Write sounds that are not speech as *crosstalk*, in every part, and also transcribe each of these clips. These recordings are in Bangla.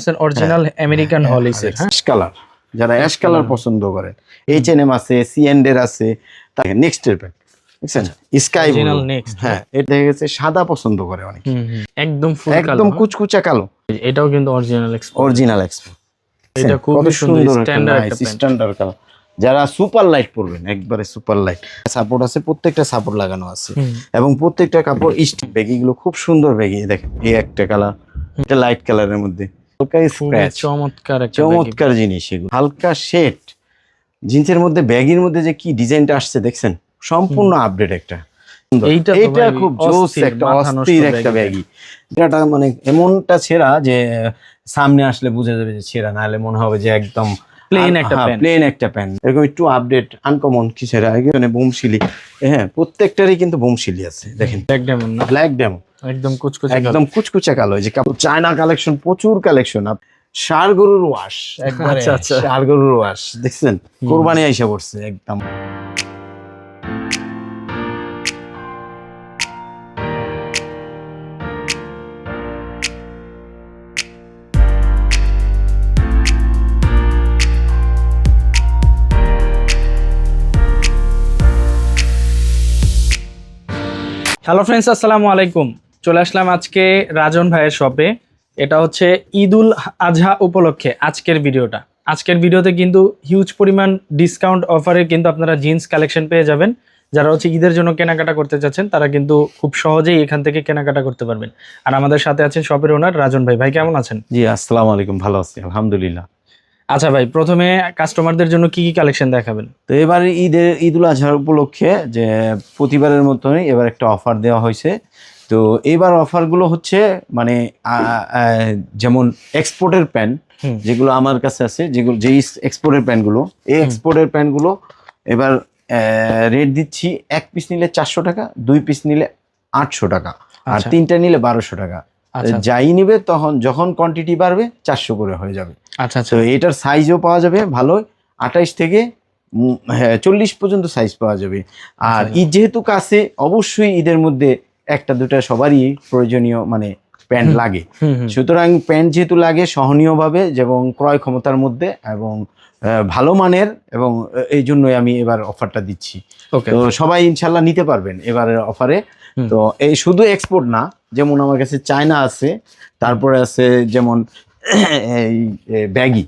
পার্সেন্ট অরিজিনাল আমেরিকান হলিসের হ্যাঁ কালার। যারা অ্যাশ কালার পছন্দ করেন এম আছে সিএনডের আছে নেক্সট এর প্যাক স্কাই next, হ্যাঁ এটা গেছে সাদা পছন্দ করে অনেক। একদম ফুল একদম কুচকুচা কালো। এটাও কিন্তু অরিজিনাল অরিজিনাল এটা খুবই সুন্দর স্ট্যান্ডার্ড স্ট্যান্ডার্ড কালার যারা সুপার লাইট পরবেন একবারে সুপার লাইট সাপোর্ট আছে প্রত্যেকটা সাপোর্ট লাগানো আছে। এবং প্রত্যেকটা কাপড় স্টিক ব্যাগি গুলো খুব সুন্দর ব্যাগি দেখেন এই একটা কালার এটা লাইট কালারের মধ্যে। হালকা স্ক্র্যাচ চমৎকার চমৎকার জিনিস এগুলো। হালকা শেড জিন্সের মধ্যে ব্যাগির মধ্যে যে কি ডিজাইনটা আসছে দেখছেন? সম্পূর্ণ আপডেট একটা। এইটা খুব জোস একটা অস্থির একটা ব্যাগি এটা মানে এমনটা ছেঁড়া যে সামনে আসলে বোঝা যাবে যে ছেঁড়া নাহলে মনে হবে যে একদম Plain একটা প্লেন একটা প্যান্ট এরকম একটু আপডেট আনকমন কি ছেঁড়া এখানে বোমশিলি হ্যাঁ প্রত্যেকটারই কিন্তু বোমশিলি আছে। দেখেন। ব্যাগ ডেমন ব্ল্যাক ডেমো একদম কুচকুচে একদম কুচকুচে কালো যে কাপড় চায়না কালেকশন প্রচুর কালেকশন। ষাড় গরুর ওয়াশ একবারে আচ্ছা, আচ্ছা। ষাড় গরুর ওয়াশ দেখছেন? কোরবানি আইসা পড়ছে একদম। হ্যালো ফ্রেন্ডস আসসালামু আলাইকুম। চলে আসলাম আজকে রাজন ভাইয়ের শপে এটা হচ্ছে ঈদুল আজহা উপলক্ষে আজকের ভিডিওটা। আজকের ভিডিওতে কিন্তু হিউজ পরিমাণ ডিসকাউন্ট অফারে কিন্তু আপনারা জিন্স কালেকশন পেয়ে যাবেন। যারা হচ্ছে ঈদের জন্য কেনাকাটা করতে চাচ্ছেন তারা কিন্তু খুব সহজেই এখান থেকে কেনাকাটা করতে পারবেন। আর আমাদের সাথে আছেন শপের ওনার রাজন ভাই। ভাই কেমন আছেন? জি আসসালামু আলাইকুম। ভালো আছি আলহামদুলিল্লাহ। আচ্ছা ভাই প্রথমে কাস্টমারদের জন্য কি কি কালেকশন দেখাবেন? তো এবার ঈদের ঈদুল আজহার উপলক্ষে যে প্রতিবারের মতনই এবার একটা অফার দেওয়া হয়েছে। তো এবার অফারগুলো হচ্ছে মানে যেমন এক্সপোর্টের প্যান্ট। যেগুলো আমার কাছে আছে যেগুলো যেই এক্সপোর্টের প্যান্টগুলো এই এক্সপোর্টের প্যান্টগুলো এবার রেট দিচ্ছি এক পিস নিলে চারশো টাকা দুই পিস নিলে আটশো টাকা আর আচ্ছা। তিনটা নিলে বারোশো টাকা। আচ্ছা। যাই নিবে তখন যখন কোয়ান্টিটি বাড়বে চারশো করে হয়ে যাবে। আচ্ছা আচ্ছা। তো এটার সাইজও পাওয়া যাবে ভালো। আঠাইশ থেকে হ্যাঁ চল্লিশ পর্যন্ত সাইজ পাওয়া যাবে। আর। ঈদ যেহেতু কাছে অবশ্যই ঈদের মধ্যে একটা দুটা সবারই প্রয়োজনীয় মানে প্যান্ট লাগে। সুতরাং প্যান্ট যেহেতু লাগে সহনীয়ভাবে এবং ক্রয় ক্ষমতার মধ্যে এবং ভালো মানের এবং এই জন্যই আমি এবার অফারটা দিচ্ছি। ওকে তো সবাই ইনশাল্লাহ নিতে পারবেন এবারের অফারে। তো এই শুধু এক্সপোর্ট না যেমন আমার কাছে চায়না আছে তারপরে আছে যেমন এই ব্যাগি।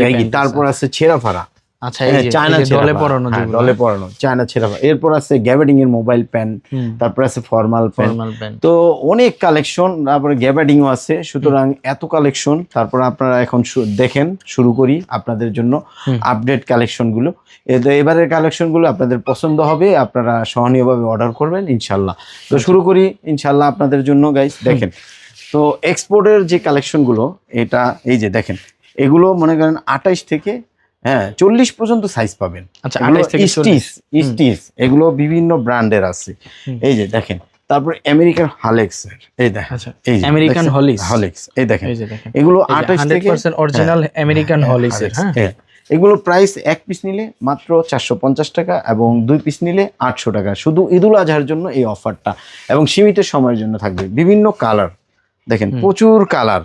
ব্যাগি তারপর আছে ছেঁড়াফাড়া। আচ্ছা এই হ্যাঁ, চায়না। পরানো হ্যাঁ, পরানো চায়না ছেঁড়াফাড়া এরপর আছে এর মোবাইল প্যান্ট তারপর আছে ফর্মাল প্যান্ট তো অনেক কালেকশন তারপরে গ্যাবার্ডিংও আছে। সুতরাং এত কালেকশন তারপর আপনারা এখন দেখেন শুরু করি আপনাদের জন্য আপডেট কালেকশনগুলো এবারের কালেকশনগুলো আপনাদের পছন্দ হবে আপনারা সহনীয়ভাবে অর্ডার করবেন ইনশাল্লাহ। তো আচ্ছা। শুরু করি ইনশাল্লাহ আপনাদের জন্য গাইস দেখেন। তো এক্সপোর্টের যে কালেকশনগুলো এটা এই যে দেখেন এগুলো মনে করেন আঠাইশ থেকে হ্যাঁ চল্লিশ পর্যন্ত সাইজ পাবেন। আচ্ছা এগুলো 28 থেকে 40 স্টিচ স্টিচ এগুলো বিভিন্ন ব্র্যান্ডের আছে। এই যে দেখেন তারপর আমেরিকান হালেক্স এই দেখেন আচ্ছা এই আমেরিকান? হলিস হলিক্স এই দেখেন এগুলো এই যে আঠাশ থেকে অরিজিনাল আমেরিকান হলিসের হ্যাঁ এগুলো প্রাইস এক পিস নিলে মাত্র চারশো পঞ্চাশ টাকা এবং দুই পিস নিলে আটশো টাকা। শুধু ঈদুল আজহার জন্য এই অফারটা এবং সীমিত সময়ের জন্য থাকবে। বিভিন্ন কালার দেখেন প্রচুর কালার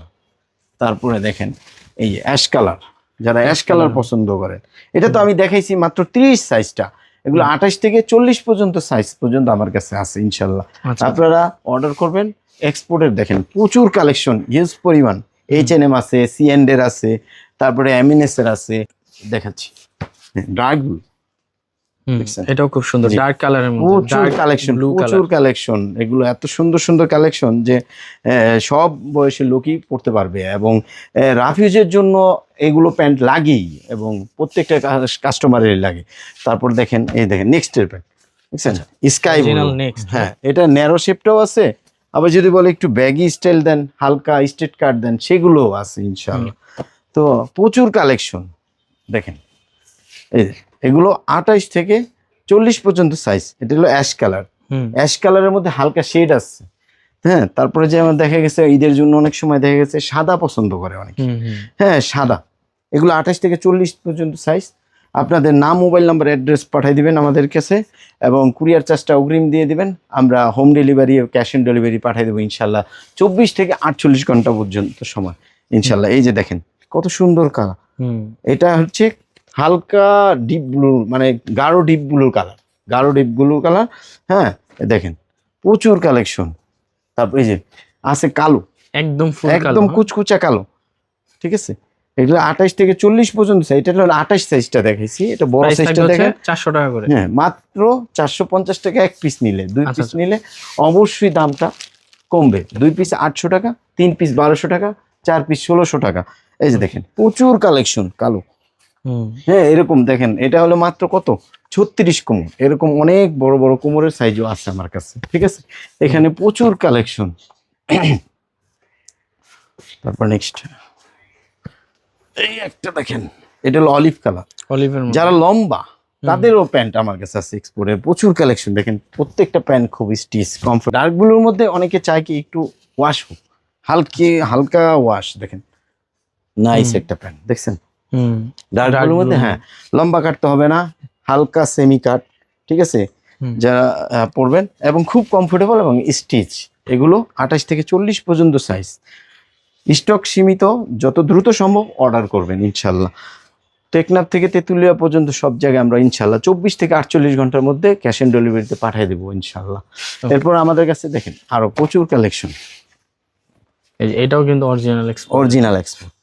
তারপরে দেখেন এই যে অ্যাশ কালার যারা অ্যাশ কালার পছন্দ করেন। এটা তো আমি দেখাইছি মাত্র তিরিশ সাইজটা এগুলো আঠাশ থেকে চল্লিশ পর্যন্ত সাইজ পর্যন্ত আমার কাছে আছে ইনশাল্লাহ। আচ্ছা। আপনারা অর্ডার করবেন এক্সপোর্টের দেখেন প্রচুর কালেকশন হিউজ পরিমাণ। এইচ এন এম আছে সিএনডের আছে তারপরে এমিনেস এর আছে। দেখাচ্ছি। হুম, দেখছেন? এটাও খুব সুন্দর। ডার্ক কালারের মধ্যে প্রচুর ডার্ক কালেকশন ব্লু প্রচুর কালার কালেকশন এগুলো এত সুন্দর সুন্দর কালেকশন যে সব বয়সের লোকই পড়তে পারবে এবং রাফিউজের জন্য এগুলো প্যান্ট লাগেই এবং প্রত্যেকটা কাস্টমারেরই লাগে। তারপর দেখেন এই দেখেন নেক্সটের প্যান্ট বুঝছেন স্কাই হ্যাঁ এটা ন্যারো শেপটাও আছে আবার যদি বলে একটু ব্যাগি স্টাইল দেন হালকা স্ট্রেট কাট দেন সেগুলোও আছে ইনশাআল্লাহ। তো প্রচুর কালেকশন দেখেন এই যে, এগুলো আঠাইশ থেকে চল্লিশ পর্যন্ত সাইজ এটা হলো অ্যাশ কালার হুম। অ্যাশ কালারের মধ্যে হালকা শেড আছে হ্যাঁ তারপরে যে আমার দেখা গেছে ঈদের জন্য অনেক সময় দেখা গেছে সাদা পছন্দ করে অনেক। হ্যাঁ সাদা। এগুলো আঠাশ থেকে চল্লিশ পর্যন্ত সাইজ আপনাদের নাম মোবাইল নাম্বার অ্যাড্রেস পাঠিয়ে দিবেন আমাদের কাছে এবং কুরিয়ার চার্জটা অগ্রিম দিয়ে দিবেন। আমরা home delivery cash on delivery পাঠিয়ে দেবো ইনশাল্লাহ চব্বিশ থেকে আটচল্লিশ ঘণ্টা পর্যন্ত সময়। ইনশাল্লাহ এই যে দেখেন কত সুন্দর কালার এটা হচ্ছে হালকা ডিপ ব্লু মানে গাঢ় ডিপ ব্লু কালার গাঢ় ডিপ ব্লু কালার হ্যাঁ? দেখেন প্রচুর কালেকশন তারপর এই যে আছে কালো। একদম একদম কুচকুচা কালো। ঠিক আছে? এগুলো আঠাশ থেকে চল্লিশ পর্যন্ত size। এটা হলো আঠাশ সাইজটা দেখাইছি এটা বড় সাইজটা দেখেন। চারশো টাকা করে। হ্যাঁ মাত্র চারশো পঞ্চাশ টাকা এক পিস নিলে দুই আচ্ছা, পিস নিলে অবশ্যই দামটা কমবে। দুই পিস আটশো টাকা তিন পিস বারোশো টাকা চার পিস ষোলোশো টাকা। এই যে দেখেন প্রচুর কালেকশন কালো। হ্যাঁ এরকম দেখেন এটা হলো মাত্র কত? ছত্রিশ কোমর। এরকম অনেক বড় বড় কোমরের সাইজও আছে আমার কাছে ঠিক আছে? এখানে প্রচুর কালেকশন *coughs* তারপর নেক্সট এই একটা দেখেন এটা হলো অলিভ কালার অলিভের যারা লম্বা তাদেরও প্যান্ট আমার কাছে আছে এক্সপোর্টের প্রচুর কালেকশন দেখেন প্রত্যেকটা প্যান্ট খুব স্টিচ কমফোর্ট ডার্কগুলোর মধ্যে অনেকে চায় কি একটু ওয়াশ হোক। হালকি হালকা ওয়াশ দেখেন। নাইস একটা প্যান্ট দেখছেন? ডার্কগুলোর মধ্যে হ্যাঁ লম্বা কাটতে হবে না হালকা সেমি কাট ঠিক আছে। যারা পরবেন এবং খুব কমফোর্টেবল এবং স্টিচ এগুলো আঠাশ থেকে চল্লিশ পর্যন্ত সাইজ স্টক সীমিত যত দ্রুত সম্ভব অর্ডার করবেন ইনশাল্লাহ। টেকনাফ থেকে তেঁতুলিয়া পর্যন্ত সব জায়গায় আমরা ইনশাল্লাহ চব্বিশ থেকে আটচল্লিশ ঘণ্টার মধ্যে ক্যাশ অন ডেলিভারিতে পাঠিয়ে দেবো ইনশাল্লাহ। এরপর আমাদের কাছে দেখেন আরও প্রচুর কালেকশন এটাও কিন্তু অরিজিনাল এক্সপোর্ট অরিজিনাল এক্সপোর্ট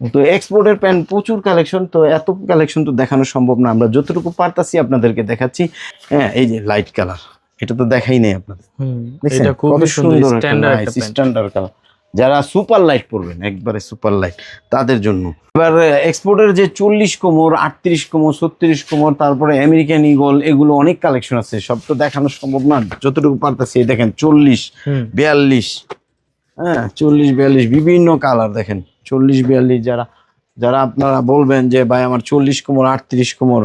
তো এক্সপোর্টের প্যান্ট প্রচুর কালেকশন তো এত কালেকশন তো দেখানো সম্ভব না। আমরা যতটুকু পারতাছি আপনাদেরকে দেখাচ্ছি। হ্যাঁ এই যে লাইট কালার এটা তো দেখাই নেই আপনাদের? খুব কত সুন্দর স্ট্যান্ডার্ড কালার যারা সুপার লাইট পরবেন একবারে সুপার লাইট তাদের জন্য। এবার এক্সপোর্টের যে চল্লিশ কোমর আটত্রিশ কোমর ছত্রিশ কোমর তারপরে আমেরিকান ইগল এগুলো অনেক কালেকশন আছে। সব তো দেখানো সম্ভব না। যতটুকু পারতাছি দেখেন চল্লিশ বিয়াল্লিশ হ্যাঁ চল্লিশ বিয়াল্লিশ বিভিন্ন কালার দেখেন। চল্লিশ বিয়াল্লিশ যারা যারা আপনারা বলবেন যে ভাই আমার চল্লিশ কোমর আটত্রিশ কোমর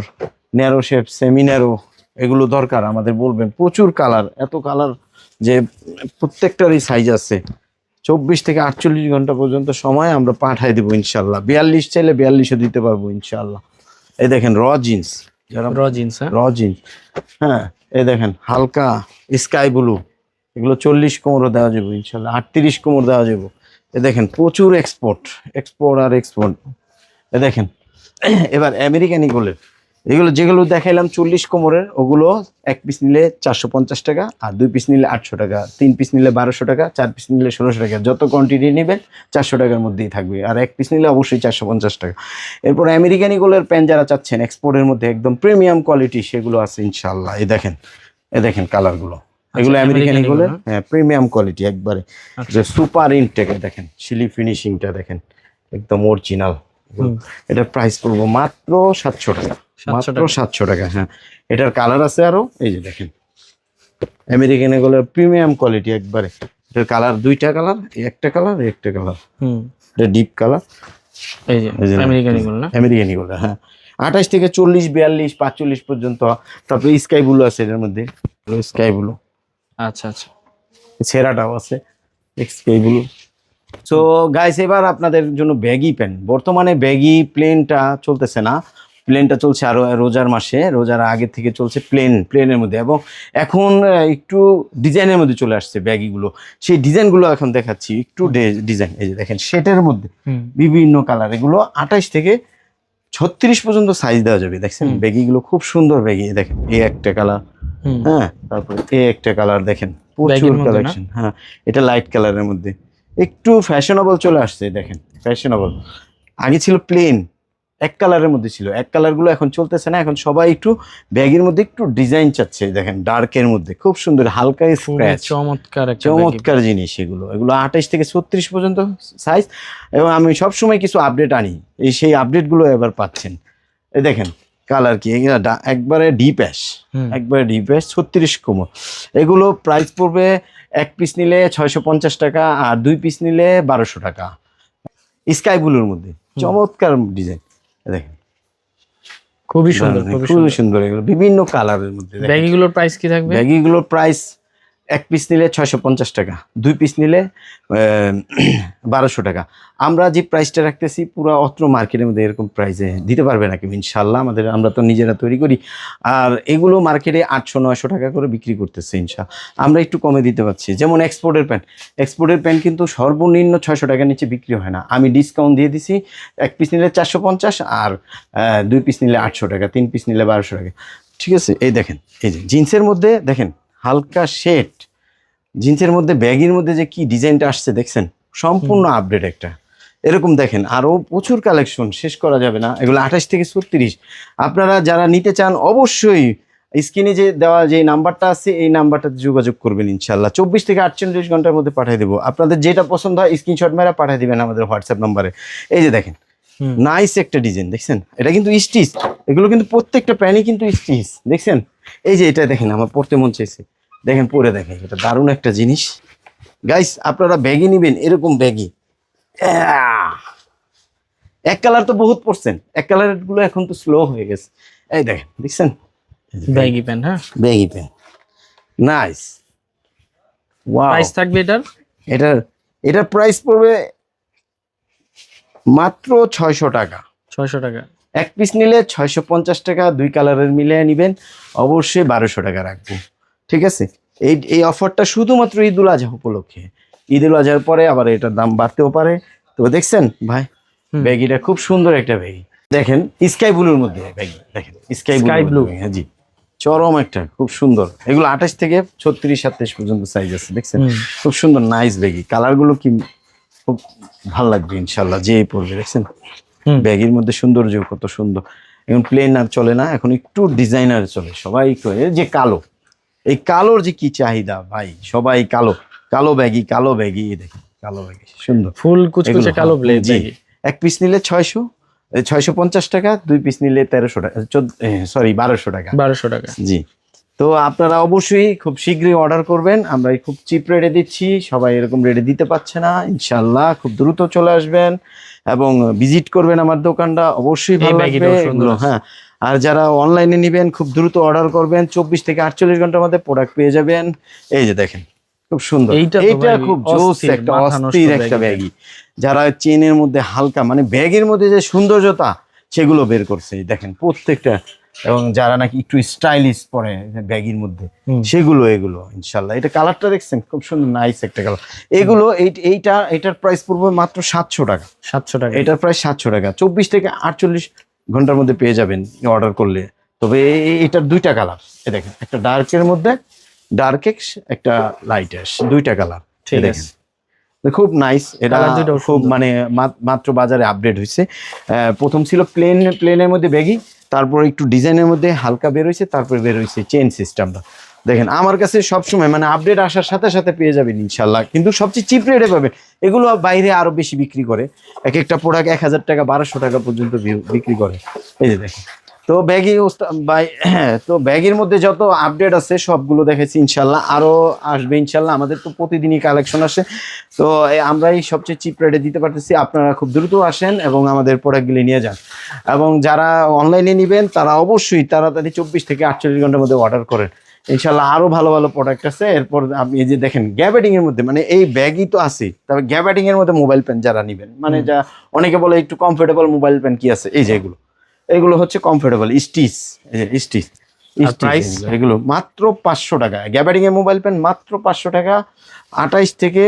ন্যারো শেপ সেমি ন্যারো এগুলো দরকার। আমাদের বলবেন প্রচুর কালার এত কালার যে প্রত্যেকটারই সাইজ আছে। চব্বিশ থেকে আটচল্লিশ ঘণ্টা পর্যন্ত সময় আমরা পাঠাই দেবো ইনশাল্লাহ। বিয়াল্লিশ চাইলে বিয়াল্লিশও দিতে পারব ইনশাল্লাহ। এই দেখেন র জিন্স যারা র জিন্স হ্যাঁ? র জিন্স হ্যাঁ এই দেখেন হালকা স্কাই ব্লু এগুলো চল্লিশ কোমরও দেওয়া যাবে ইনশাল্লাহ আটত্রিশ কোমর দেওয়া যাবে। এ দেখেন, প্রচুর এক্সপোর্ট এক্সপোর্ট আর এক্সপোর্ট এ দেখেন, এবার আমেরিকান ইগলের এগুলো যেগুলো দেখাইলাম চল্লিশ কোমরের, ওগুলো এক পিস নিলে চারশো পঞ্চাশ টাকা, আর দুই পিস নিলে আটশো টাকা, তিন পিস নিলে বারোশো টাকা, চার পিস নিলে ষোলোশো টাকা। যত কোয়ান্টিটি নেবেন, চারশো টাকার মধ্যেই থাকবে, আর এক পিস নিলে অবশ্যই চারশো পঞ্চাশ টাকা। এরপর আমেরিকান ইগলের প্যান্ট যারা চাচ্ছেন এক্সপোর্টের মধ্যে একদম প্রিমিয়াম কোয়ালিটি সেগুলো আছে ইনশাল্লাহ এই দেখেন, এ দেখেন কালারগুলো এগুলো আমেরিকান ইগলের হ্যাঁ। প্রিমিয়াম কোয়ালিটি একবারে। আচ্ছা। যে সুপার ইনটেকে দেখেন সিলি ফিনিশিংটা দেখেন একদম অরিজিনাল। এটার প্রাইস পড়ব মাত্র সাতশো টাকা। মাত্র। সাতশো টাকা হ্যাঁ। এটার কালার আছে আরও এই যে দেখেন। আমেরিকান এগুলোর প্রিমিয়াম কোয়ালিটি একবারে। এটার কালার দুইটা কালার একটা কালার একটা কালার হুম। এটা ডিপ কালার এই যে আমেরিকান ইগল না? আমেরিকান এগুলো হ্যাঁ। আঠাশ থেকে চল্লিশ বিয়াল্লিশ পাঁচচল্লিশ পর্যন্ত তারপরে স্কাই ব্লু আছে এটার মধ্যে। স্কাই ব্লু আচ্ছা আচ্ছা। ছেঁড়াটাও আছে ব্লু সো গাইস এবার আপনাদের জন্য ব্যাগি প্যান্ট বর্তমানে ব্যাগি প্লেনটা চলতেছে না। প্লেনটা চলছে আরও রোজার মাসে। রোজার আগে থেকে চলছে প্লেন প্লেনের মধ্যে। এবং এখন একটু ডিজাইনের মধ্যে চলে আসছে ব্যাগিগুলো সেই ডিজাইনগুলো এখন দেখাচ্ছি। একটু ডিজাইন এই যে দেখেন সেটের মধ্যে। বিভিন্ন কালার এগুলো আঠাশ থেকে ছত্রিশ পর্যন্ত সাইজ দেওয়া যাবে। দেখছেন। ব্যাগিগুলো খুব সুন্দর ব্যাগি দেখেন এ একটা কালার হ্যাঁ তারপর এ একটা কালার দেখেন। প্রচুর কালেকশন হ্যাঁ এটা লাইট কালারের মধ্যে। একটু ফ্যাশনেবল চলে আসছে দেখেন। ফ্যাশনেবল আগে ছিল প্লেন এক কালারের মধ্যে ছিল। এক কালারগুলো এখন চলতেছে না এখন সবাই একটু ব্যাগের মধ্যে একটু ডিজাইন চাচ্ছে দেখেন ডার্কের মধ্যে খুব সুন্দর হালকা স্ক্র্যাচ চমৎকার চমৎকার জিনিস এগুলো। এগুলো আঠাশ থেকে ছত্রিশ পর্যন্ত সাইজ এবং আমি সবসময় কিছু আপডেট আনি এই সেই আপডেটগুলো এবার পাচ্ছেন। এই দেখেন কালার কি? একবারে ডিপ অ্যাশ একবারে ডিপ অ্যাশ ছত্রিশ কোমর। এগুলো প্রাইস পড়বে এক পিস নিলে ছয়শো পঞ্চাশ টাকা আর দুই পিস নিলে বারোশো টাকা। স্কাই ব্লুর মধ্যে চমৎকার ডিজাইন দেখেন। খুবই সুন্দর খুবই সুন্দর। সুন্দর এগুলো। বিভিন্ন কালারের মধ্যে। ব্যাগিগুলোর প্রাইস কি থাকবে? ব্যাগিগুলোর প্রাইস এক পিস নিলে ছয়শো পঞ্চাশ টাকা, দুই পিস নিলে *clears throat* বারোশো টাকা। আমরা যে প্রাইসটা রাখতেছি পুরো অত্র মার্কেটের মধ্যে এরকম প্রাইসে দিতে পারবে না ইনশাল্লাহ আমাদের, আমরা তো নিজেরা তৈরি করি। আর এগুলো মার্কেটে আটশো, নয়শো টাকা করে বিক্রি করতেছে ইনশা আমরা একটু কমে দিতে পারছি। যেমন এক্সপোর্টের প্যান্ট এক্সপোর্টের প্যান্ট কিন্তু সর্বনিম্ন ছয়শো টাকার নিচে বিক্রি হয় না। আমি ডিসকাউন্ট দিয়ে দিছি, এক পিস নিলে চারশো পঞ্চাশ আর দুই পিস নিলে আটশো টাকা, তিন পিস নিলে বারোশো টাকা। ঠিক আছে? এই দেখেন, এই যে, জিন্সের মধ্যে দেখেন হালকা শেড জিন্সের মধ্যে ব্যাগের মধ্যে যে কি ডিজাইনটা আসছে দেখছেন? সম্পূর্ণ আপডেট একটা। এরকম দেখেন আরও প্রচুর কালেকশন শেষ করা যাবে না। এগুলো আঠাশ থেকে ছত্রিশ। আপনারা যারা নিতে চান অবশ্যই স্ক্রিনে যে দেওয়া যে নাম্বারটা আছে এই নাম্বারটাতে যোগাযোগ করবেন ইনশাল্লাহ চব্বিশ থেকে আটচল্লিশ ঘণ্টার মধ্যে পাঠিয়ে দেবো। আপনাদের যেটা পছন্দ হয় স্ক্রিনশট মেরা পাঠিয়ে দেবেন আমাদের হোয়াটসঅ্যাপ নাম্বারে। এই যে দেখেন। নাইস একটা ডিজাইন দেখছেন? এটা কিন্তু স্টিচ এগুলো কিন্তু প্রত্যেকটা প্যানই কিন্তু স্টিচ দেখছেন? এই যে এটা দেখেন আমার পড়তে মন চাইছে। দেখেন পরে দেখেন এটা দারুণ একটা জিনিস। গাইস আপনারা ব্যাগি নেবেন এরকম ব্যাগি। এক কালার তো বহুত পড়ছেন এক কালারেরগুলো এখন তো স্লো হয়ে গেছে। এই দেখেন দেখছেন? ব্যাগি প্যান্ট হ্যাঁ? Baggy pant nice wow price থাকবে এটার? এটার এটার প্রাইস পড়বে মাত্র ছয়শো টাকা। ছয়শো টাকা। এক পিস নিলে ছয়শো পঞ্চাশ টাকা দুই কালারের মিলিয়ে নেবেন। অবশ্যই বারোশো টাকা রাখব। ঠিক আছে? এই এই অফারটা শুধুমাত্র ঈদুল আজহা উপলক্ষে। ঈদুল আজহার পরে আবার এটার দাম বাড়তেও পারে। তো দেখছেন ভাই? ব্যাগিটা খুব সুন্দর একটা ব্যাগি। দেখেন স্কাই ব্লুর মধ্যে ব্যাগি। দেখেন স্কাই ব্লু হ্যাঁ জি। চরম একটা খুব সুন্দর। এগুলো আঠাশ থেকে ছত্রিশ সাতাশ পর্যন্ত সাইজ আছে। দেখছেন? খুব সুন্দর নাইস ব্যাগি। কালারগুলো কি খুব ভালো লাগবে ইনশাল্লাহ যে পড়বে দেখছেন? ব্যাগের মধ্যে সৌন্দর্য কত সুন্দর। এখন প্লেন আর চলে না এখন একটু ডিজাইনার চলে। সবাই করে যে কালো এই কালোর যে কি চাহিদা ভাই? সবাই কালো কালো ব্যাগি কালো ব্যাগি দেখেন কালো ব্যাগি সুন্দর। ফুল কুচকুচে কালো জি। এক পিস নিলে ছয়শো ছয়শো পঞ্চাশ টাকা দুই পিস নিলে তেরোশো টাকা সরি বারোশো টাকা। বারোশো টাকা। জি। তো আপনারা অবশ্যই খুব শীঘ্রই অর্ডার করবেন। আমরা খুব চিপ রেটে দিচ্ছি। সবাই এরকম রেটে দিতে পারছে না। ইনশাল্লাহ খুব দ্রুত চলে আসবেন এবং ভিজিট করবেন আমার দোকানটা। অবশ্যই ভালো লাগবে। হ্যাঁ। আর যারা অনলাইনে নেবেন খুব দ্রুত অর্ডার করবেন। চব্বিশ থেকে আটচল্লিশ ঘণ্টার মধ্যে প্রোডাক্ট পেয়ে যাবেন। এই যে দেখেন খুব সুন্দর। এইটা খুব জোস একটা অস্থির একটা ব্যাগি। ব্যাগি যারা চেনের মধ্যে হালকা মানে ব্যাগের মধ্যে যে সৌন্দর্যতা সেগুলো বের করছে। দেখেন প্রত্যেকটা এবং যারা নাকি একটু স্টাইলিশ পরে ব্যাগির মধ্যে সেগুলো এগুলো ইনশাল্লাহ। এটা কালারটা দেখছেন খুব সুন্দর নাইস একটা কালার এগুলো এইটা এটার প্রাইস পড়বে মাত্র সাতশো টাকা। সাতশো টাকা। এটার প্রাইস সাতশো টাকা। চব্বিশ থেকে আটচল্লিশ ঘণ্টার মধ্যে পেয়ে যাবেন অর্ডার করলে। তবে এটার দুইটা কালার এ দেখেন একটা ডার্কের মধ্যে ডার্ক এক্স একটা লাইট এস দুইটা কালার ঠিক আছে। খুব নাইস এটা খুব মানে মাত্র বাজারে আপডেট হয়েছে। প্রথম ছিল প্লেন প্লেনের মধ্যে ব্যাগি তারপর একটু ডিজাইনের মধ্যে হালকা বের হয়েছে তারপর বের হয়েছে চেন সিস্টেমটা দেখেন, আমার কাছে সবসময় মানে আপডেট আসার সাথে সাথে পেয়ে যাবেন ইনশাল্লাহ। কিন্তু সবচেয়ে চিপ রেটে পাবেন। এগুলো বাইরে আরও বেশি বিক্রি করে। এক একটা প্রোডাক্ট এক হাজার টাকা, বারোশো টাকা পর্যন্ত বিক্রি করে। এই যে দেখেন। তো ব্যাগি বাই *clears throat* তো ব্যাগের মধ্যে যত আপডেট আছে সবগুলো দেখেছি ইনশাল্লাহ। আরও আসবে ইনশাল্লাহ। আমাদের তো প্রতিদিনই কালেকশন আসে। তো এই আমরাই সবচেয়ে চিপ রেটে দিতে পারতেছি। আপনারা খুব দ্রুত আসেন এবং আমাদের প্রোডাক্টগুলি নিয়ে যান। এবং যারা অনলাইনে নেবেন তারা অবশ্যই তাড়াতাড়ি চব্বিশ থেকে আটচল্লিশ ঘণ্টার মধ্যে অর্ডার করেন। ইনশাল্লাহ আরও ভালো ভালো প্রোডাক্ট আছে। এরপর আপনি এই যে দেখেন গ্যাবেটিং এর মধ্যে মানে এই ব্যাগই তো আছে। তবে গ্যাবেটিং এর মধ্যে মোবাইল পেন যারা নেবেন মানে যা অনেকে বলে একটু কমফোর্টেবল মোবাইল পেন কি আছে? এই যে এগুলো হচ্ছে কমফোর্টেবল স্টিচ এই যে স্টিচ price? এগুলো মাত্র পাঁচশো টাকা। গ্যাবারিং এর মোবাইল পেন মাত্র পাঁচশো টাকা আঠাইশ থেকে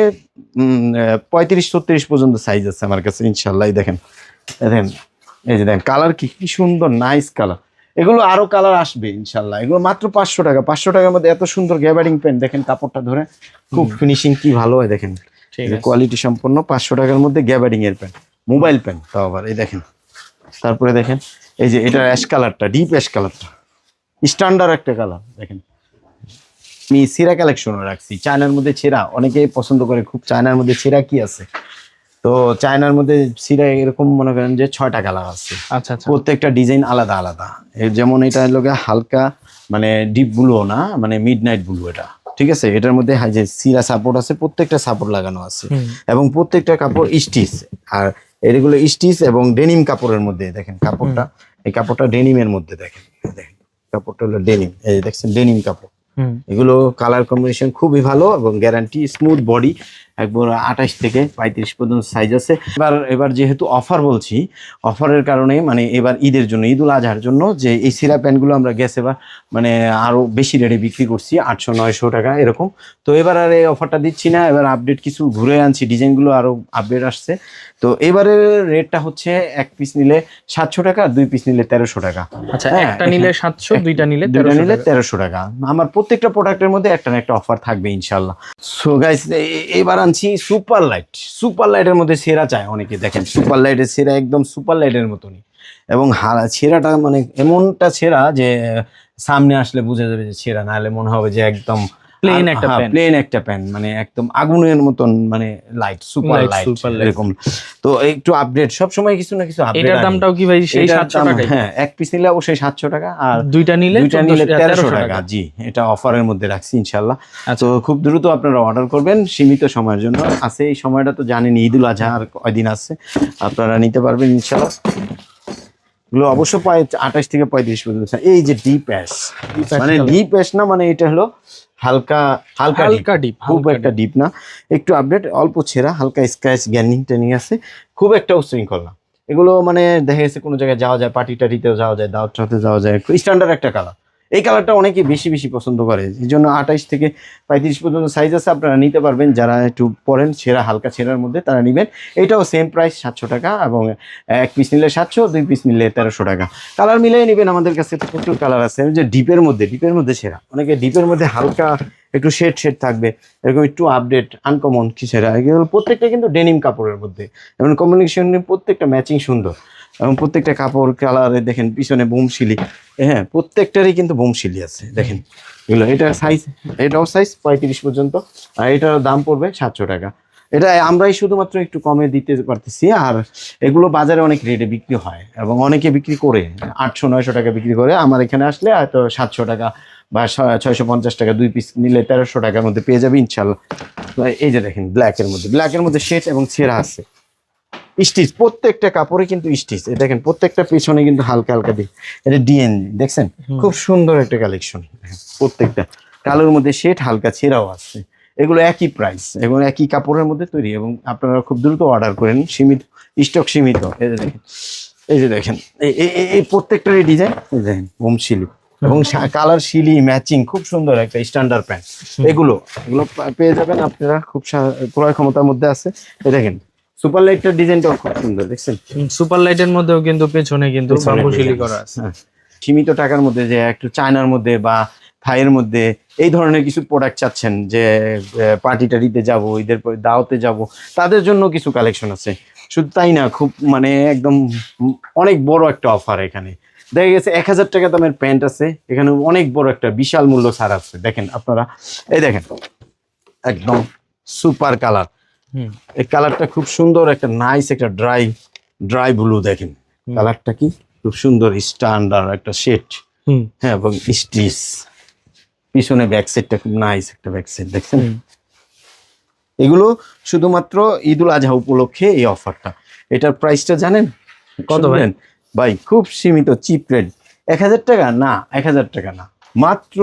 পঁয়ত্রিশ ছত্রিশ পর্যন্ত সাইজ আছে আমার কাছে ইনশাল্লাহ দেখেন দেখেন এই যে দেখেন কালার কি কি সুন্দর নাইস কালার এগুলো আরও কালার আসবে ইনশাল্লাহ এগুলো মাত্র পাঁচশো টাকা পাঁচশো টাকার মধ্যে এত সুন্দর গ্যাবারিং পেন দেখেন কাপড়টা ধরে খুব ফিনিশিং কি ভালো হয় দেখেন। ঠিক আছে। কোয়ালিটি সম্পন্ন পাঁচশো টাকার মধ্যে গ্যাবারিং এর পেন মোবাইল পেন তাও আবার এই দেখেন। তারপরে দেখেন এই যে এটা অ্যাশ কালারটা ডিপ অ্যাশ কালারটা স্ট্যান্ডার্ড একটা কালার দেখেন। আমি সেরা কালেকশনও রাখছি। চায়নার মধ্যে ছেঁড়া অনেকে পছন্দ করে খুব চায়নার মধ্যে ছেঁড়া কি আছে? তো চায়নার মধ্যে ছিঁড়া এরকম মনে করেন যে ছয়টা কালার আছে। আচ্ছা আচ্ছা। প্রত্যেকটা ডিজাইন আলাদা আলাদা। যেমন এটা লোকে হালকা মানে ডিপ ব্লু না মানে মিড নাইট ব্লু এটা। ঠিক আছে? এটার মধ্যে যে সিরা সাপোর্ট আছে প্রত্যেকটা সাপোর্ট লাগানো আছে। এবং প্রত্যেকটা কাপড় স্টিচ আর এগুলো স্টিচ এবং ডেনিম কাপড়ের মধ্যে দেখেন কাপড়টা। এই কাপড়টা ডেনিমের মধ্যে দেখেন দেখেন কাপড়টা হলো ডেনিম এই দেখছেন ডেনিম কাপড়। এগুলো কালার কম্বিনেশন খুবই ভালো এবং গ্যারান্টি স্মুথ বডি একবার আঠাশ থেকে পঁয়ত্রিশ পর্যন্ত সাইজ আছে। এবার এবার যেহেতু অফার বলছি অফারের কারণে মানে এবার ঈদের জন্য ঈদুল আজহার জন্য যে এই সিরা প্যান্টগুলো আমরা গেছে এবার মানে আরও বেশি রেটে বিক্রি করছি আটশো নয়শো টাকা এরকম। তো এবার আর এই অফারটা দিচ্ছি না এবার আপডেট কিছু ঘুরে আনছি ডিজাইনগুলো আরও আপডেট আসছে। তো এবারের রেটটা হচ্ছে এক পিস নিলে সাতশো টাকা দুই পিস নিলে তেরোশো টাকা। আচ্ছা হ্যাঁ, একটা নিলে *laughs* সাতশো দুইটা নিলে দুইটা নিলে তেরোশো টাকা। আমার প্রত্যেকটা প্রোডাক্টের মধ্যে একটা না একটা অফার থাকবে ইনশাল্লাহ সো গাইস এবার আনছি সুপার লাইট। সুপার লাইটের মধ্যে সেরা চায় অনেকে, দেখেন। সুপার লাইটের সেরা একদম সুপার লাইটের মতনই। এবং হারা ছেঁড়াটা মানে এমনটা ছেঁড়া যে, সামনে আসলে বোঝা যাবে যে ছেঁড়া নাহলে মনে হবে যে একদম Plain একটা pen। প্লেন একটা প্যান মানে একদম আগুনের মতন মানে লাইট সুপার লাইট এরকম। তো একটু আপডেট সব সময় কিছু না কিছু আপডেট এটার দামটাও কি ভাই সেই সাতশো টাকাই হ্যাঁ এক পিস নিলে অবশ্যই সাতশো টাকা আর দুইটা নিলে দুইটা নিলে 1300 টাকা জি এটা অফারের মধ্যে রাখছি ইনশাল্লাহ আচ্ছা। তো খুব দ্রুত আপনারা অর্ডার করবেন সীমিত সময়ের জন্য। আছে এই সময়টা তো জানেন ঈদুল আজহা আর কয়দিন আছে আপনারা নিতে পারবেন ইনশাল্লাহ এগুলো অবশ্য পায় আঠাশ থেকে পঁয়ত্রিশ পর্যন্ত। এই যে ডিপ অ্যাশ মানে। ডিপ অ্যাশ না মানে এটা হলো হালকা হালকা হালকা ডিপ খুব একটা ডিপ না। একটু আপডেট অল্প ছেঁড়া হালকা স্ক্র্যাচ গ্যানিং ট্যানিং আছে। খুব একটা উশৃঙ্খল। না এগুলো মানে দেখা গেছে কোনো জায়গায় যাওয়া যায় পার্টি টাটিতেও যাওয়া যায় দাওয়াত যাওয়া যায় স্ট্যান্ডার্ড একটা কালার এই কালারটা অনেকে বেশি বেশি পছন্দ করে। এই জন্য আঠাইশ থেকে পঁয়ত্রিশ পর্যন্ত সাইজ আছে, আপনারা নিতে পারবেন। যারা একটু পরেন ছেঁড়া হালকা ছেঁড়ার মধ্যে তারা নেবেন। এটাও সেম প্রাইস সাতশো টাকা এবং এক পিস নিলে সাতশো, দুই পিস নিলে তেরোশো টাকা। কালার মিলিয়ে নেবেন আমাদের কাছে প্রচুর কালার আছে। যে ডিপের মধ্যে ডিপের মধ্যে সেরা। অনেকে ডিপের মধ্যে হালকা একটু শেড শেড থাকবে। এরকম একটু আপডেট আনকমন কি সেরা। এগুলো প্রত্যেকটা কিন্তু ডেনিম কাপড়ের মধ্যে। এবং কম্বিনেশন প্রত্যেকটা ম্যাচিং সুন্দর। এবং প্রত্যেকটা কাপড় কালারে দেখেন পিছনে বোমশিলি হ্যাঁ প্রত্যেকটারই কিন্তু বোমশিলি আছে, দেখেন। এগুলো এটার সাইজ এটাও সাইজ পঁয়ত্রিশ পর্যন্ত, আর এটার দাম পড়বে সাতশো টাকা। এটা আমরাই শুধুমাত্র একটু কমে দিতে পারতেছি, আর এগুলো বাজারে অনেক রেটে বিক্রি হয়, এবং অনেকে বিক্রি করে। আটশো, নয়শো টাকা বিক্রি করে, আমার এখানে আসলে হয়তো সাতশো টাকা বা ছয়শো পঞ্চাশ টাকা দুই পিস নিলে তেরোশো টাকার মধ্যে পেয়ে যাবে ইনশাল্লাহ। এই যে দেখেন ব্ল্যাকের মধ্যে ব্ল্যাকের মধ্যে শেড এবং ছেঁড়া আছে। স্টিচ প্রত্যেকটা কাপড়ে কিন্তু স্টিচ। দেখেন প্রত্যেকটা পেছনে কিন্তু হালকা হালকা দিক এটা ডিএনজি দেখছেন? খুব সুন্দর একটা কালেকশন প্রত্যেকটা। কালোর মধ্যে শেড হালকা ছেঁড়াও আছে। এগুলো একই প্রাইস এবং একই কাপড়ের মধ্যে তৈরি এবং আপনারা খুব দ্রুত অর্ডার করেন সীমিত স্টক সীমিত। এই যে দেখেন এই যে দেখেন এই- প্রত্যেকটারই ডিজাইন এই দেখেন হোম শিলি। এবং কালার শিলি ম্যাচিং খুব সুন্দর একটা স্ট্যান্ডার্ড প্যান্ট এগুলো এগুলো পেয়ে যাবেন আপনারা খুব ক্রয় ক্ষমতার মধ্যে আছে। এই দেখেন সুপার লাইটটার ডিজাইনটাও খুব সুন্দর দেখছেন? সুপার লাইটের মধ্যেও কিন্তু পেছনে কিন্তু বাম্বুশিলি করা আছে। হ্যাঁ। সীমিত টাকার মধ্যে যে একটু চায়নার মধ্যে বা থাইয়ের মধ্যে এই ধরনের কিছু প্রোডাক্ট চাচ্ছেন যে পার্টি টাটিতে যাব ঈদের পরে দাওয়াতে যাব তাদের জন্য কিছু কালেকশন আছে। শুধু তাই না খুব মানে একদম অনেক বড় একটা অফার এখানে। দেখা গেছে এক হাজার টাকা দামের প্যান্ট আছে এখানে অনেক বড় একটা বিশাল মূল্য ছাড় আছে। দেখেন আপনারা এই দেখেন একদম সুপার কালার এই কালারটা খুব সুন্দর একটা নাইস একটা ড্রাই ড্রাই ব্লু দেখেন। কালারটা কি? খুব সুন্দর স্ট্যান্ডার্ড একটা শেড হ্যাঁ এবং স্টিচ পিছনে ব্যাক সাইডটা খুব নাইস একটা ব্যাক সাইড দেখছেন। এগুলো শুধুমাত্র ঈদুল আজহা উপলক্ষে এই অফারটা এটার প্রাইসটা জানেন? কত? শুনবেন? ভাই খুব সীমিত চিপ রেট এক হাজার টাকা? না এক হাজার টাকা না। মাত্র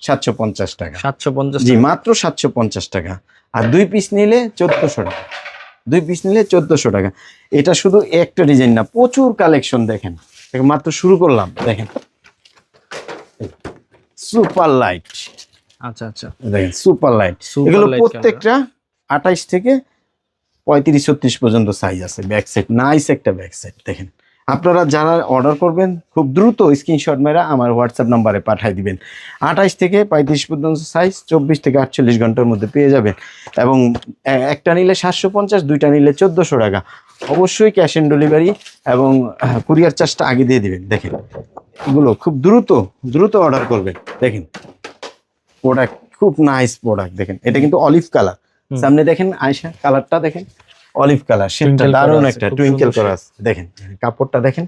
সাতশো পঞ্চাশ টাকা। সাতশো পঞ্চাশ জি মাত্র সাতশো পঞ্চাশ টাকা। আর দুই পিস নিলে চোদ্দশো টাকা। দুই পিস নিলে চোদ্দশো টাকা। এটা শুধু একটা ডিজাইন না প্রচুর কালেকশন দেখেন। মাত্র শুরু করলাম দেখেন। সুপার লাইট আচ্ছা আচ্ছা। দেখেন সুপার লাইট এগুলো প্রত্যেকটা আঠাইশ থেকে পঁয়ত্রিশ ছত্রিশ পর্যন্ত সাইজ আছে ব্যাক সেট নাইস একটা ব্যাক সেট দেখেন। আপনারা যারা অর্ডার করবেন খুব দ্রুত স্ক্রিনশট মেরা আমার হোয়াটসঅ্যাপ নাম্বারে পাঠিয়ে দিবেন। আঠাইশ থেকে পঁয়ত্রিশ পর্যন্ত সাইজ চব্বিশ থেকে আটচল্লিশ ঘণ্টার মধ্যে পেয়ে যাবেন। এবং একটা নিলে সাতশো পঞ্চাশ দুইটা নিলে চোদ্দোশো টাকা। অবশ্যই ক্যাশ অন ডেলিভারি এবং কুরিয়ার চার্জটা আগে দিয়ে দিবেন। দেখেন এগুলো খুব দ্রুত দ্রুত অর্ডার করবেন। দেখেন প্রোডাক্ট খুব নাইস প্রোডাক্ট দেখেন এটা কিন্তু অলিভ কালার সামনে দেখেন আয়সা কালারটা দেখেন। অলিভ কালার সেটা দারুণ একটা টুইঙ্কেল করা আছে। দেখেন কাপড়টা দেখেন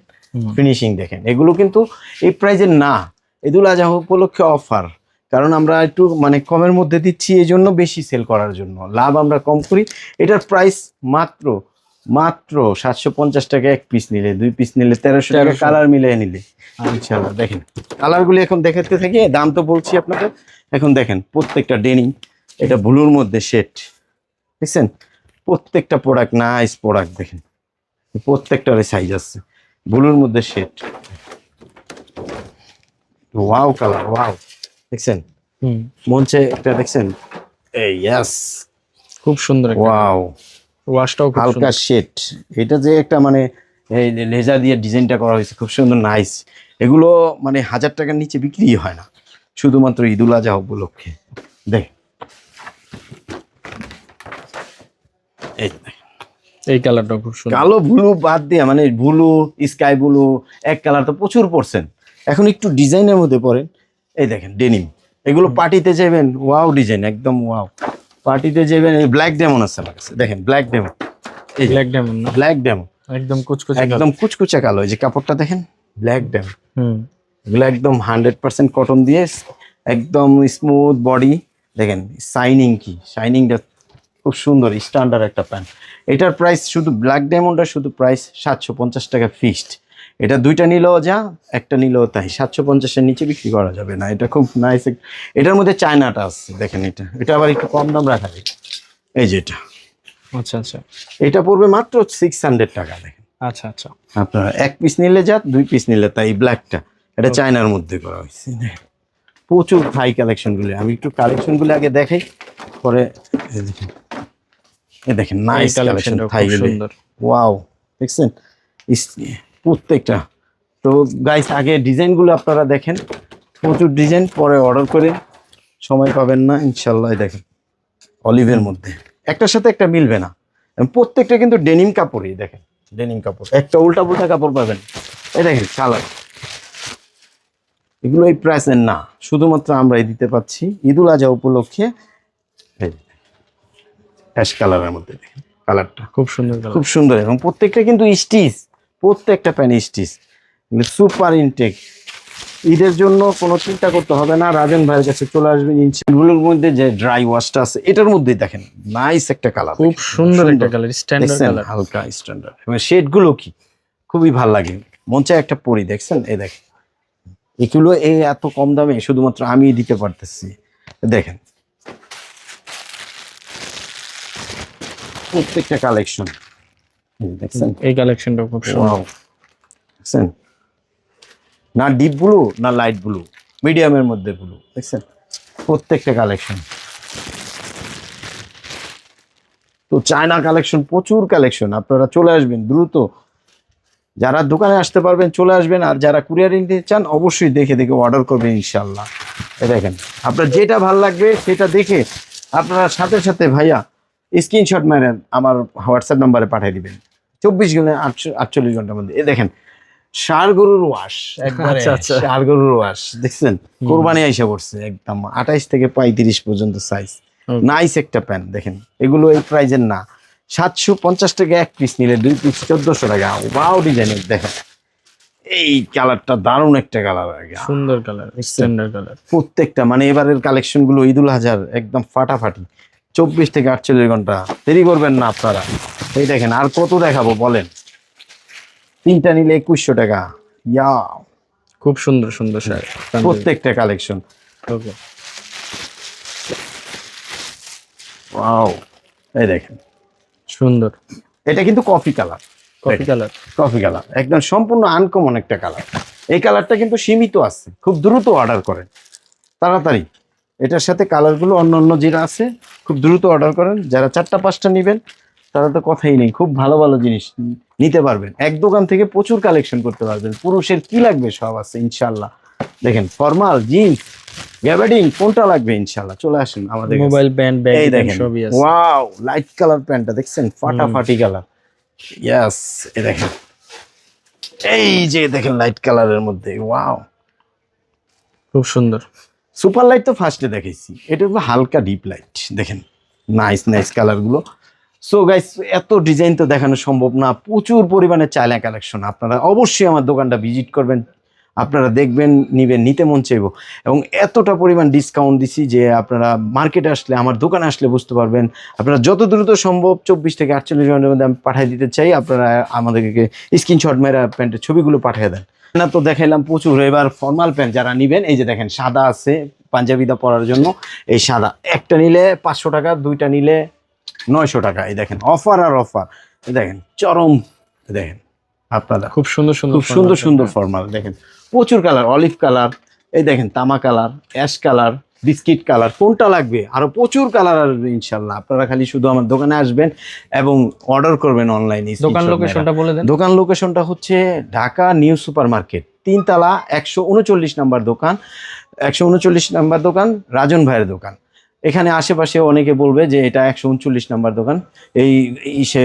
ফিনিশিং দেখেন। এগুলো কিন্তু এই প্রাইজের না। ঈদুল আজহা উপলক্ষে অফার কারণ আমরা একটু মানে কমের মধ্যে দিচ্ছি এই জন্য বেশি সেল করার জন্য। লাভ আমরা কম করি। এটার প্রাইস মাত্র মাত্র সাতশো পঞ্চাশ টাকা এক পিস নিলে দুই পিস নিলে তেরোশো টাকা কালার মিলিয়ে নিলে। ইনশাল্লাহ দেখেন। কালারগুলি এখন দেখাতে থাকি দাম তো বলছি আপনাকে এখন দেখেন প্রত্যেকটা ডেনিং এটা ব্লুর মধ্যে সেট দেখছেন? প্রত্যেকটা প্রোডাক্ট নাইস প্রোডাক্ট দেখেন। প্রত্যেকটার সাইজ আছে। ব্লুর মধ্যে সেট ওয়াও কালার ওয়াও দেখছেন? মঞ্চে একটা দেখছেন? এই ইয়াস খুব সুন্দর ওয়াও ওয়াশটাও হালকা শেড এটা যে একটা মানে এই লেজার দিয়ে ডিজাইনটা করা হয়েছে খুব সুন্দর নাইস এগুলো মানে হাজার টাকার নিচে বিক্রি হয় না। শুধুমাত্র ঈদুল আজহা উপলক্ষে। দেখ এই। এই কালারটাও খুব সুন্দর। কালো ব্লু বাদ দিয়ে মানে ব্লু স্কাই ব্লু এক কালার তো প্রচুর পড়ছেন এখন একটু ডিজাইনের মধ্যে পড়েন এই দেখেন ডেনিম এগুলো পার্টিতে যাবেন ওয়াও ডিজাইন একদম ওয়াও পার্টিতে যাবেন এই ব্ল্যাক ডেমন আছে আমার কাছে। দেখেন ব্ল্যাক ডেমন এই ব্ল্যাক ডায়মন্ড না? ব্ল্যাক ডেমন একদম কুচকুচে একদম কুচকুচে কালো। এই যে কাপড়টা দেখেন ব্ল্যাক ডেমন হুম। এগুলো একদম হান্ড্রেড পার্সেন্ট কটন দিয়ে একদম স্মুথ বডি দেখেন শাইনিং কি? শাইনিংটা খুব সুন্দর স্ট্যান্ডার্ড একটা প্যান্ট। এটার প্রাইস শুধু ব্ল্যাক ডায়মন্ডটা শুধু প্রাইস সাতশো পঞ্চাশ টাকা ফিক্সড এটা দুইটা নিলেও যা একটা নিলেও তাই। সাতশো পঞ্চাশের নিচে বিক্রি করা যাবে না। এটা খুব নাইস এটার মধ্যে চায়নাটা আছে দেখেন এটা। এটা আবার একটু কম দাম রাখা যায়। এই যে এটা। আচ্ছা আচ্ছা। এটা পড়বে মাত্র সিক্স হান্ড্রেড টাকা দেখেন। আচ্ছা আচ্ছা। আপনার এক পিস নিলে যা দুই পিস নিলে তাই ব্ল্যাকটা এটা চায়নার মধ্যে করা হয়েছে প্রচুর থাই কালেকশনগুলি আমি একটু কালেকশনগুলি আগে দেখাই পরে এই দেখেন নাইস কালেকশন থাইগুলি সুন্দর। ওয়াও দেখছেন? প্রত্যেকটা। তো গাইস আগে ডিজাইনগুলো আপনারা দেখেন। প্রচুর ডিজাইন পরে অর্ডার করে সময় পাবেন না ইনশাল্লাহ দেখেন অলিভের মধ্যে। একটার সাথে একটা মিলবে না। প্রত্যেকটা কিন্তু ডেনিম কাপড়ই দেখেন ডেনিম কাপড়। একটা উল্টা পুল্টা কাপড় পাবেন। এই দেখেন কালার এগুলো এই প্রাইসের না। শুধুমাত্র আমরাই দিতে পাচ্ছি। ঈদুল আজহা উপলক্ষে অ্যাশ কালারের মধ্যে দেখেন কালারটা। খুব সুন্দর খুব সুন্দর এবং প্রত্যেকটা কিন্তু স্টিচ প্রত্যেকটা প্যান স্টিচ। Super intact. ঈদের জন্য কোনো চিন্তা করতে হবে না রাজন ভাইয়ের কাছে চলে আসবেন ইনগুলোর মধ্যে যে ড্রাই ওয়াশটা আছে এটার মধ্যেই দেখেন নাইস একটা কালার খুব সুন্দর একটা কালার স্ট্যান্ডার্ড কালার হালকা স্ট্যান্ডার্ড এবং শেডগুলো কি? খুবই ভালো লাগে। মন চায় একটা পরি দেখছেন? এই দেখেন। এগুলো এই এত কম দামে শুধুমাত্র আমি দিতে পারতেছি। দেখেন প্রত্যেকটা কালেকশন দেখছেন? এই কালেকশনটা খুব সুন্দর। দেখছেন? না ডিপ ব্লু না লাইট ব্লু মিডিয়ামের মধ্যে ব্লু দেখছেন? প্রত্যেকটা কালেকশন তো চায়না কালেকশন প্রচুর কালেকশন আপনারা চলে আসবেন দ্রুত। যারা দোকানে আসতে পারবেন চলে আসবেন। আর যারা কুরিয়ার নিতে চান অবশ্যই দেখে দেখে অর্ডার করবেন ইনশাল্লাহ দেখেন আপনার যেটা ভালো লাগবে সেটা দেখে আপনারা সাথে সাথে ভাইয়া স্ক্রিনশট মেরেন আমার হোয়াটসঅ্যাপ নাম্বারে পাঠিয়ে দিবেন। চব্বিশ ঘণ্টা আটশো আটচল্লিশ ঘণ্টার মধ্যে। এ দেখেন ষাড় গরুর ওয়াশ একবারে আচ্ছা, আচ্ছা। গরুর ওয়াশ দেখছেন? কোরবানি আইসা পড়ছে একদম আঠাইশ থেকে পঁয়ত্রিশ পর্যন্ত সাইজ নাইস একটা প্যান্ট দেখেন। এগুলো এই প্রাইজের না। সাতশো পঞ্চাশ টাকা এক পিস নিলে দুই পিস চোদ্দশো টাকা। ওয়াও ডিজাইনের দেখেন। এই কালারটা দারুণ একটা কালার আগে। সুন্দর কালার স্ট্যান্ডার্ড কালার প্রত্যেকটা মানে এবারের কালেকশনগুলো ঈদুল হাজার একদম ফাটাফাটি। চব্বিশ থেকে আটচল্লিশ ঘণ্টা। দেরি করবেন না আপনারা। এই দেখেন আর কত দেখাবো বলেন? তিনটা নিলে একুশশো টাকা। ইয়া খুব সুন্দর সুন্দর শার্ট প্রত্যেকটা কালেকশন। ওকে। ওয়াও। এই দেখেন। সুন্দর। এটা কিন্তু coffee colour. Coffee colour. Coffee colour. একদম সম্পূর্ণ আনকমন একটা কালার। এই কালারটা কিন্তু সীমিত আছে। খুব দ্রুত অর্ডার করেন। তাড়াতাড়ি। এটার সাথে কালারগুলো অন্য অন্য যেটা আছে খুব দ্রুত অর্ডার করেন। যারা চারটা পাঁচটা নেবেন তারা তো কথাই নেই। খুব ভালো ভালো জিনিস নিতে পারবেন। এক দোকান থেকে প্রচুর কালেকশন করতে পারবেন। পুরুষের কি লাগবে সব আছে ইনশাল্লাহ দেখেন ফর্মাল জিন্স গ্যাবার্ডিং কোনটা লাগবে ইনশাল্লাহ চলে আসেন আমাদের মোবাইল প্যান্ট ব্যাগ এই দেখেন ওয়াও লাইট কালার প্যান্টটা দেখছেন? ফাটাফাটি কালার ইয়াস এই দেখেন। এই যে দেখেন লাইট কালারের মধ্যে ওয়াও খুব সুন্দর। সুপার লাইট তো ফার্স্টে দেখেছি এটা হলো হালকা ডিপ লাইট দেখেন। নাইস নাইস কালারগুলো সো গাইস এত ডিজাইন তো দেখানো সম্ভব না। প্রচুর পরিমাণে চায়না কালেকশন আপনারা অবশ্যই আমার দোকানটা ভিজিট করবেন। আপনারা দেখবেন, নিবেন, নিতে মন চাইব। এবং এতটা পরিমাণ ডিসকাউন্ট দিছি যে আপনারা মার্কেটে আসলে, আমার দোকানে আসলে বুঝতে পারবেন। আপনারা যত দ্রুত সম্ভব চব্বিশ থেকে আটচল্লিশ ঘণ্টার মধ্যে আমি পাঠিয়ে দিতে চাই। আপনারা আমাদেরকে স্ক্রিনশট মেরা প্যান্টের ছবিগুলো পাঠিয়ে দেন। না তো দেখাইলাম প্রচুর। এবার ফর্মাল প্যান্ট যারা নিবেন এই যে দেখেন সাদা আছে পাঞ্জাবিদা পরার জন্য এই সাদা। একটা নিলে পাঁচশো টাকা দুইটা নিলে নয়শো টাকা। এই দেখেন অফার আর অফার দেখেন চরম দেখেন আপনারা খুব সুন্দর সুন্দর খুব সুন্দর সুন্দর ফর্মাল দেখেন। প্রচুর কালার অলিভ কালার এই দেখেন তামা colour ash colour biscuit colour কোনটা লাগবে? আরও প্রচুর কালার আসবে ইনশাল্লাহ। আপনারা খালি শুধু আমার দোকানে আসবেন এবং অর্ডার করবেন অনলাইনে দোকান লোকেশনটা বলে দেন। দোকান লোকেশনটা হচ্ছে ঢাকা নিউ সুপার মার্কেট তিনতলা একশো উনচল্লিশ নাম্বার দোকান একশো উনচল্লিশ নাম্বার দোকান রাজন ভাইয়ের দোকান। এখানে আশেপাশে অনেকে বলবে যে এটা একশো উনচল্লিশ নাম্বার দোকান। এই ইসে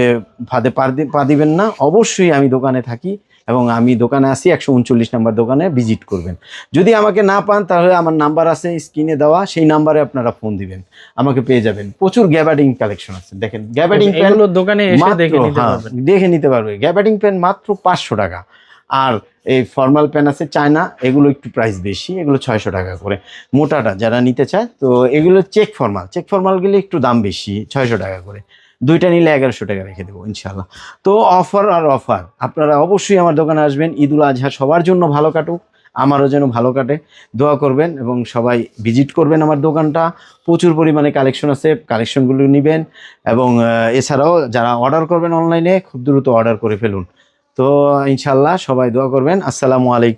ফাঁদে পা দিবেন না। অবশ্যই আমি দোকানে থাকি। এবং আমি দোকানে আসি একশো উনচল্লিশ নাম্বার দোকানে ভিজিট করবেন। যদি আমাকে না পান তাহলে আমার নাম্বার আছে স্ক্রিনে দেওয়া সেই নাম্বারে আপনারা ফোন দিবেন। আমাকে পেয়ে যাবেন। প্রচুর গ্যাবার্ডিং কালেকশন আছে দেখেন। গ্যাবার্ডিং এগুলো দোকানে মাত্র, দেখে নিতে হ্যাঁ, দেখে নিতে পারবে। গ্যাবার্ডিং পেন মাত্র পাঁচশো টাকা। আর এই ফর্মাল পেন আছে চায়না এগুলো একটু প্রাইস বেশি এগুলো ছয়শো টাকা করে। মোটাটা যারা নিতে চায় তো এগুলো চেক ফর্মাল। চেক ফর্মাল গেলে একটু দাম বেশি ছয়শো টাকা করে। দুইটা নিলে এগারোশো টাকা রেখে দেবো ইনশাল্লাহ তো অফার আর অফার আপনারা অবশ্যই আমার দোকানে আসবেন, ঈদুল আজহা সবার জন্য ভালো কাটুক, আমারও যেন ভালো কাটে। দোয়া করবেন এবং সবাই ভিজিট করবেন আমার দোকানটা, প্রচুর পরিমাণে কালেকশন আছে কালেকশনগুলো নেবেন এবং এছাড়াও যারা অর্ডার করবেন অনলাইনে খুব দ্রুত অর্ডার করে ফেলুন। তো ইনশাল্লাহ সবাই দোয়া করবেন, আসসালামু আলাইকুম।